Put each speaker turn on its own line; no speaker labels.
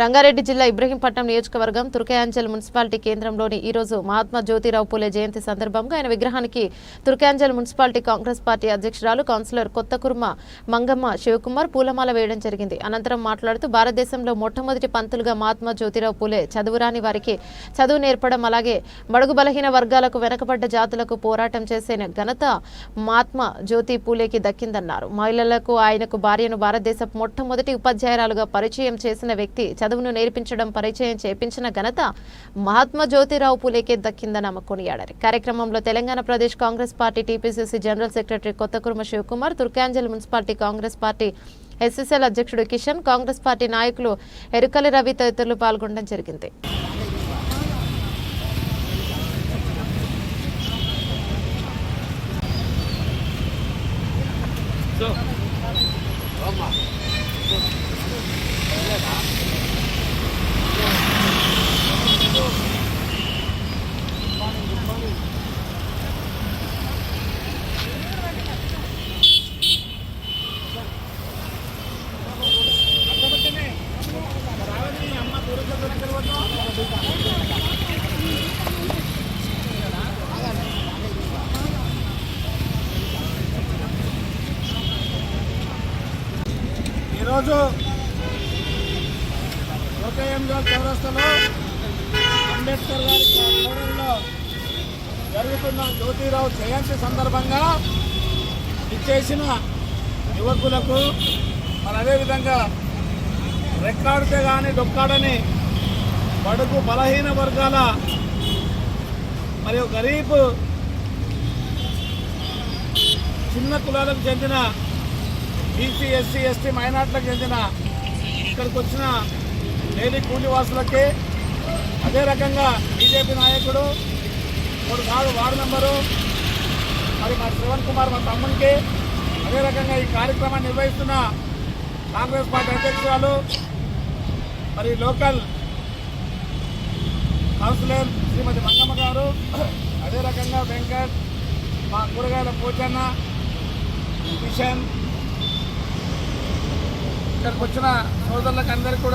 రంగారెడ్డి జిల్లా ఇబ్రహీంపట్నం నియోజకవర్గం తుర్కయాంజల్ మున్సిపాలిటీ కేంద్రంలోని ఈ రోజు మహాత్మా జ్యోతిరావు పూలే జయంతి సందర్భంగా ఆయన విగ్రహానికి తుర్కయాంజల్ మున్సిపాలిటీ కాంగ్రెస్ పార్టీ అధ్యక్షురాలు కౌన్సిలర్ కొత్తకుర్మ మంగమ్మ శివకుమార్ పూలమాల వేయడం జరిగింది. అనంతరం మాట్లాడుతూ భారతదేశంలో మొట్టమొదటి పంతులుగా మహాత్మా జ్యోతిరావు పూలే చదువురాని వారికి చదువు నేర్పడం అలాగే బడుగు బలహీన వర్గాలకు వెనకబడ్డ జాతులకు పోరాటం చేసిన ఘనత మహాత్మా జ్యోతి పూలేకి దక్కిందన్నారు. మహిళలకు ఆయనకు భార్యను భారతదేశ మొట్టమొదటి ఉపాధ్యాయురాలుగా పరిచయం చేసిన వ్యక్తి చదువును నేర్పించడం పరిచయం చేపించిన ఘనత మహాత్మా జ్యోతిరావు పూలేకే దక్కిందని ఆమె కొనియాడారు. కార్యక్రమంలో Telangana Pradesh Congress party TPCC general secretary Kothakurma Shivakumar Turkayamjal municipality Congress party SSL అధ్యక్షుడు కిషన్ కాంగ్రెస్ పార్టీ నాయకులు ఎరుకలి రవి తదితరులు పాల్గొనడం జరిగింది.
ఈరోజు లోకయంగా చౌరస్తలో అంబేద్కర్ గారి ఆధ్వర్యంలో జరుగుతున్న జ్యోతిరావు జయంతి సందర్భంగా ఇచ్చేసిన యువకులకు మరి అదేవిధంగా రెక్కాడితే కానీ డొక్కాడని బడుగు బలహీన వర్గాల మరియు గరీబ్ చిన్న కులాలకు చెందిన బీసీ ఎస్సీ ఎస్టీ మైనార్టీలకు చెందిన ఇక్కడికి వచ్చిన డైలీ కూలివాసులకి అదే రకంగా బీజేపీ నాయకుడు మూడు సార్లు వార్డు మెంబరు మరి మా శ్రవణ్ కుమార్ మా తమ్మునికి అదే రకంగా ఈ కార్యక్రమాన్ని నిర్వహిస్తున్న కాంగ్రెస్ పార్టీ అధ్యక్షురాలు మరి లోకల్ కౌన్సిలర్ శ్రీమతి మంగమ్మ గారు అదే రకంగా వెంకట్ మా కూరగాయల పూజన్న కిషన్ ఇక్కడికి వచ్చిన సోదరులకు అందరికీ కూడా